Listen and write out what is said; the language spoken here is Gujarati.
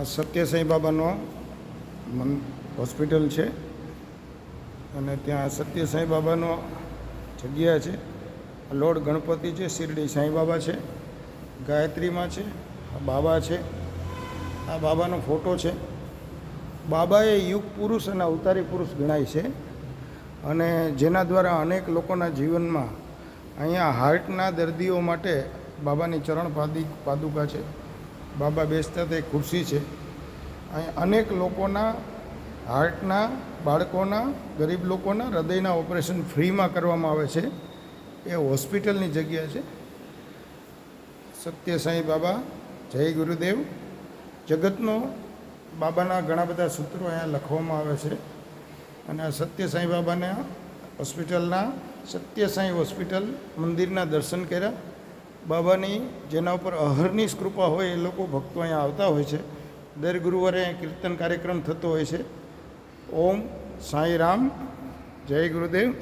આ સત્ય સાંઈ બાબાનો મન હોસ્પિટલ છે. અને ત્યાં સત્ય સાંઈ બાબાનો જગ્યા છે. લોર્ડ ગણપતિ છે, શિરડી સાંઈ બાબા છે, ગાયત્રીમાં છે, આ બાબા છે. આ બાબાનો ફોટો છે. બાબા એ યુગ પુરુષ અને અવતારી પુરુષ ગણાય છે. અને જેના દ્વારા અનેક લોકોના જીવનમાં અહીંયા હાર્ટના દર્દીઓ માટે બાબાની ચરણ પાદી પાદુકા છે. બાબા બેસતા તે ખુરશી છે. અહીં અનેક લોકોના હાર્ટના, બાળકોના, ગરીબ લોકોના હૃદયના ઓપરેશન ફ્રીમાં કરવામાં આવે છે. એ હોસ્પિટલની જગ્યા છે. સત્ય સાંઈ બાબા, જય ગુરુદેવ. જગતનો બાબાના ઘણા બધા સૂત્રો અહીંયા લખવામાં આવે છે. અને આ સત્ય સાંઈ બાબાના હોસ્પિટલના, સત્ય સાંઈ હોસ્પિટલ મંદિરના દર્શન કર્યા. બાબાની જેના ઉપર અહરની કૃપા હોય એ લોકો ભક્તો અહીંયા આવતા હોય છે. દર ગુરુવારે કીર્તન કાર્યક્રમ થતો હોય છે. ઓમ સાંઈ રામ, જય ગુરુદેવ.